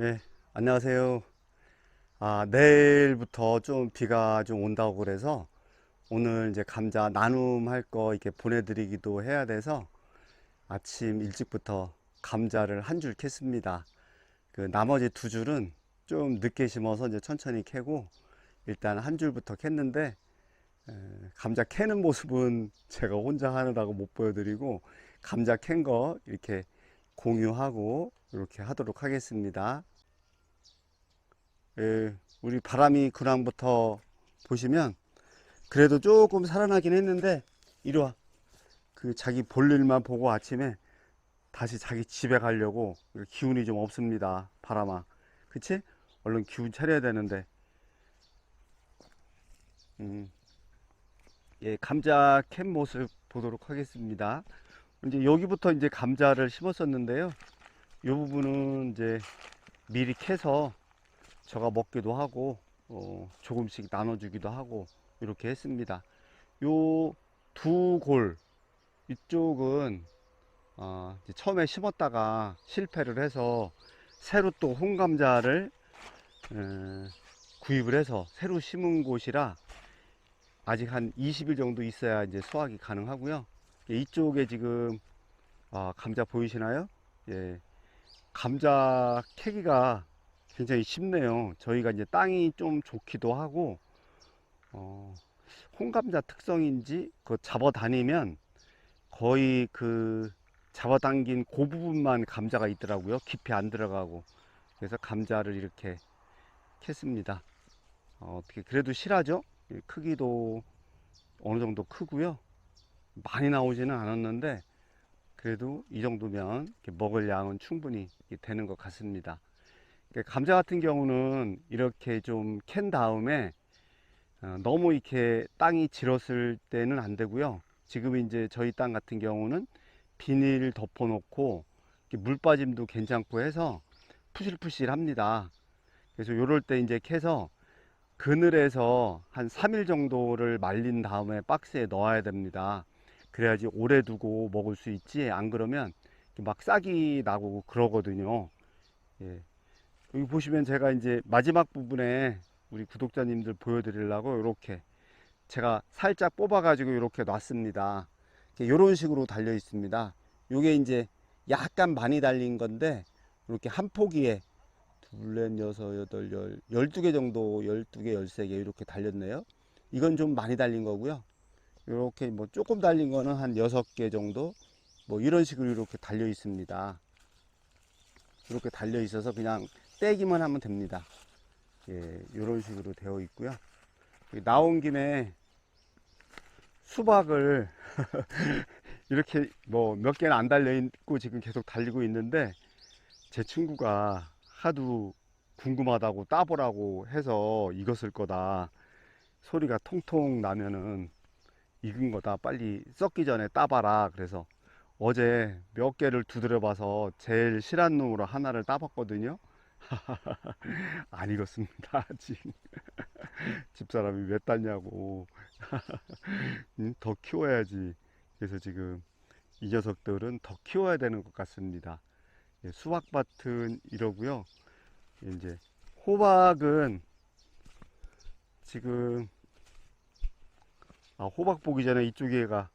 예, 안녕하세요. 아, 내일부터 좀 비가 좀 온다고 그래서 오늘 이제 감자 나눔할 거 이렇게 보내드리기도 해야 돼서 아침 일찍부터 감자를 한 줄 캤습니다. 그 나머지 두 줄은 좀 늦게 심어서 이제 천천히 캐고 일단 한 줄부터 캤는데 에, 감자 캐는 모습은 제가 혼자 하느라고 못 보여드리고 감자 캔 거 이렇게 공유하고 이렇게 하도록 하겠습니다. 예, 우리 바람이 근황부터 보시면 그래도 조금 살아나긴 했는데 이리 와. 그 자기 볼일만 보고 아침에 다시 자기 집에 가려고 기운이 좀 없습니다. 바람아. 그치? 얼른 기운 차려야 되는데. 음. 예, 감자 캔 모습 보도록 하겠습니다. 이제 여기부터 이제 감자를 심었었는데요. 이 부분은 이제 미리 캐서 저가 먹기도 하고 어, 조금씩 나눠주기도 하고 이렇게 했습니다. 요 두 골 이쪽은 어, 처음에 심었다가 실패를 해서 새로 또 홍감자를 에, 구입을 해서 새로 심은 곳이라 아직 한 20일 정도 있어야 이제 수확이 가능하고요. 이쪽에 지금 아, 감자 보이시나요? 예, 감자 캐기가 굉장히 쉽네요. 저희가 이제 땅이 좀 좋기도 하고, 어, 홍감자 특성인지 그 잡아 다니면 거의 그 잡아당긴 그 부분만 감자가 있더라고요. 깊이 안 들어가고. 그래서 감자를 이렇게 캤습니다. 어, 어떻게 그래도 실하죠? 이 크기도 어느 정도 크고요. 많이 나오지는 않았는데 그래도 이 정도면 먹을 양은 충분히 되는 것 같습니다. 감자 같은 경우는 이렇게 좀 캔 다음에 어, 너무 이렇게 땅이 질었을 때는 안 되고요. 지금 이제 저희 땅 같은 경우는 비닐 덮어 놓고 이렇게 물 빠짐도 괜찮고 해서 푸실푸실 합니다. 그래서 요럴 때 이제 캐서 그늘에서 한 3일 정도를 말린 다음에 박스에 넣어야 됩니다. 그래야지 오래 두고 먹을 수 있지. 안 그러면 막 싹이 나고 그러거든요. 예. 여기 보시면 제가 이제 마지막 부분에 우리 구독자님들 보여드리려고 이렇게 제가 살짝 뽑아 가지고 이렇게 놨습니다. 이런 식으로 달려 있습니다. 요게 이제 약간 많이 달린 건데 이렇게 한 포기에 둘넷 여섯 여덟 열 열두 개 정도 열두 개 열세 개 이렇게 달렸네요. 이건 좀 많이 달린 거고요. 이렇게 뭐 조금 달린 거는 한 여섯 개 정도 뭐 이런 식으로 이렇게 달려 있습니다. 이렇게 달려 있어서 그냥 떼기만 하면 됩니다. 예, 이런 식으로 되어 있고요. 나온 김에 수박을 이렇게 뭐 몇 개는 안 달려 있고 지금 계속 달리고 있는데 제 친구가 하도 궁금하다고 따보라고 해서 익었을 거다. 소리가 통통 나면은 익은 거다. 빨리 썩기 전에 따봐라. 그래서 어제 몇 개를 두드려 봐서 제일 실한 놈으로 하나를 따봤거든요. 안 익었습니다. 아직. 집사람이 왜 땄냐고. 응? 더 키워야지. 그래서 지금 이 녀석들은 더 키워야 되는 것 같습니다. 예, 수박밭은 이러고요. 이제 호박은 지금 아, 호박 보기 전에 이쪽에가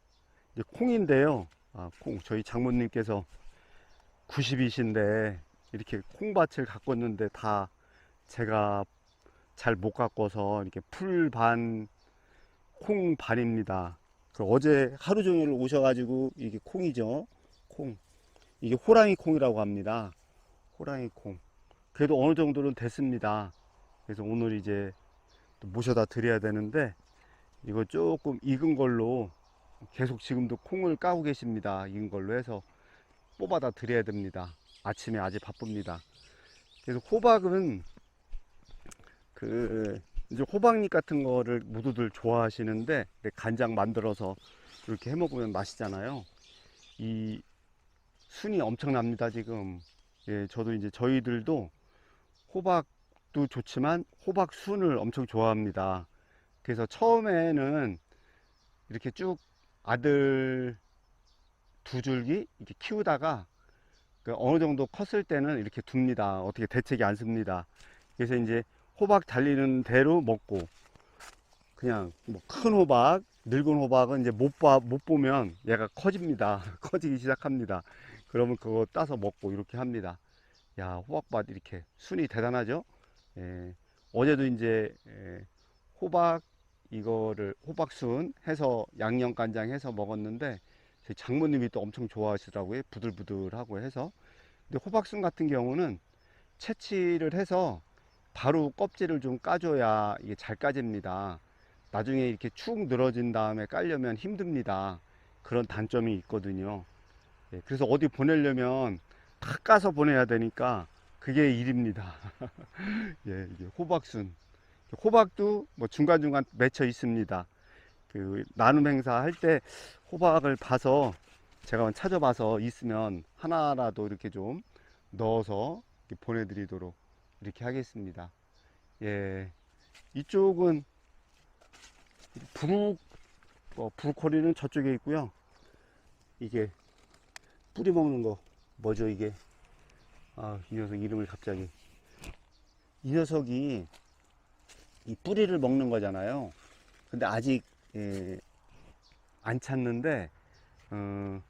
이제 콩인데요. 아, 콩 저희 장모님께서 90이신데 이렇게 콩밭을 가꿨는데 다 제가 잘 못 가꿔서 이렇게 풀 반, 콩 반입니다. 그 어제 하루 종일 오셔가지고 이게 콩이죠. 콩. 이게 호랑이 콩이라고 합니다. 호랑이 콩. 그래도 어느 정도는 됐습니다. 그래서 오늘 이제 또 모셔다 드려야 되는데 이거 조금 익은 걸로 계속 지금도 콩을 까고 계십니다. 익은 걸로 해서 뽑아다 드려야 됩니다. 아침에 아직 바쁩니다. 그래서 호박은 그 이제 호박잎 같은 거를 모두들 좋아하시는데 간장 만들어서 이렇게 해 먹으면 맛있잖아요. 이 순이 엄청납니다 지금. 예, 저도 이제 저희들도 호박도 좋지만 호박 순을 엄청 좋아합니다. 그래서 처음에는 이렇게 쭉 아들 두 줄기 이렇게 키우다가 그 어느 정도 컸을 때는 이렇게 둡니다. 어떻게 대책이 안 씁니다. 그래서 이제 호박 달리는 대로 먹고 그냥 뭐 큰 호박, 늙은 호박은 이제 못 봐, 못 보면 얘가 커집니다. 커지기 시작합니다. 그러면 그거 따서 먹고 이렇게 합니다. 야, 호박밭 이렇게 순이 대단하죠? 예, 어제도 이제 예, 호박 이거를 호박순 해서 양념 간장 해서 먹었는데 저희 장모님이 또 엄청 좋아하시더라고요. 부들부들하고 해서. 근데 호박순 같은 경우는 채취를 해서 바로 껍질을 좀 까줘야 이게 잘 까집니다. 나중에 이렇게 축 늘어진 다음에 깔려면 힘듭니다. 그런 단점이 있거든요. 예, 그래서 어디 보내려면 다 까서 보내야 되니까 그게 일입니다. 예, 이게 호박순. 호박도 뭐 중간중간 맺혀 있습니다. 그 나눔 행사 할 때 호박을 봐서 제가 찾아봐서 있으면 하나라도 이렇게 좀 넣어서 이렇게 보내드리도록 이렇게 하겠습니다. 예, 이쪽은 브루 어, 브로콜리는 저쪽에 있고요. 이게 뿌리 먹는 거 뭐죠 이게? 아, 이 녀석 이름을 갑자기 이 녀석이 이 뿌리를 먹는 거잖아요. 근데 아직 예, 안 찾는데 어,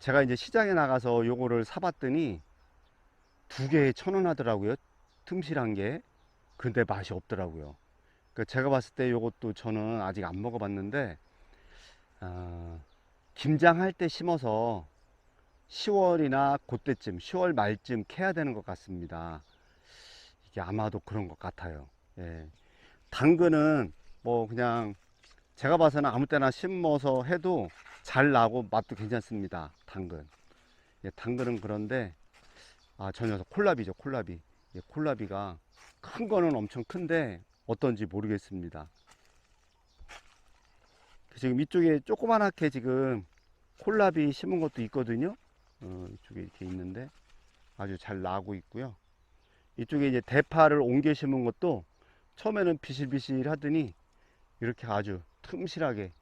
제가 이제 시장에 나가서 요거를 사봤더니 두 개에 천 원 하더라고요. 틈실한 게. 근데 맛이 없더라고요. 그 제가 봤을 때 요것도 저는 아직 안 먹어봤는데 어, 김장할 때 심어서 10월이나 그때쯤 10월 말쯤 캐야 되는 것 같습니다. 이게 아마도 그런 것 같아요. 예. 당근은 뭐 그냥 제가 봐서는 아무 때나 심어서 해도 잘 나고 맛도 괜찮습니다. 당근. 예, 당근은 그런데 아, 저 녀석 콜라비죠, 콜라비. 예, 콜라비가 큰 거는 엄청 큰데 어떤지 모르겠습니다. 지금 이쪽에 조그만하게 지금 콜라비 심은 것도 있거든요. 어, 이쪽에 이렇게 있는데 아주 잘 나고 있고요. 이쪽에 이제 대파를 옮겨 심은 것도 처음에는 비실비실 하더니 이렇게 아주 틈실하게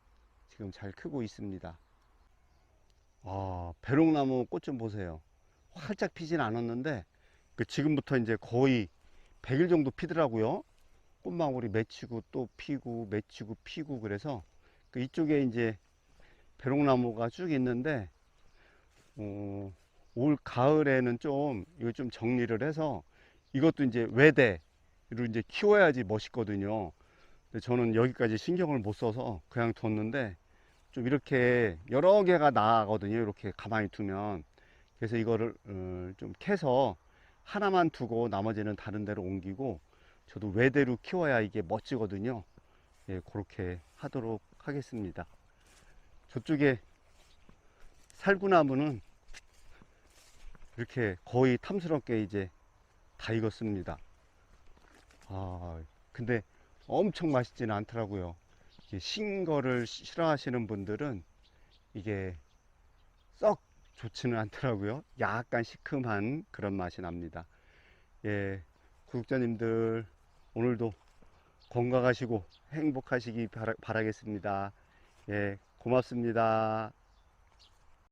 지금 잘 크고 있습니다. 아, 배롱나무 꽃 좀 보세요. 활짝 피진 않았는데 그 지금부터 이제 거의 100일 정도 피더라고요. 꽃망울이 맺히고 또 피고 맺히고 피고 그래서 그 이쪽에 이제 배롱나무가 쭉 있는데 어, 올 가을에는 좀 이거 좀 정리를 해서 이것도 이제 외대로 이제 키워야지 멋있거든요. 근데 저는 여기까지 신경을 못 써서 그냥 뒀는데 좀 이렇게 여러 개가 나거든요. 이렇게 가만히 두면 그래서 이거를 어, 좀 캐서 하나만 두고 나머지는 다른 데로 옮기고 저도 외대로 키워야 이게 멋지거든요. 예, 그렇게 하도록 하겠습니다. 저쪽에 살구나무는 이렇게 거의 탐스럽게 이제 다 익었습니다. 아, 근데 엄청 맛있지는 않더라고요. 신 거를 싫어하시는 분들은 이게 썩 좋지는 않더라고요. 약간 시큼한 그런 맛이 납니다. 예, 구독자님들 오늘도 건강하시고 행복하시기 바라, 바라겠습니다. 예, 고맙습니다.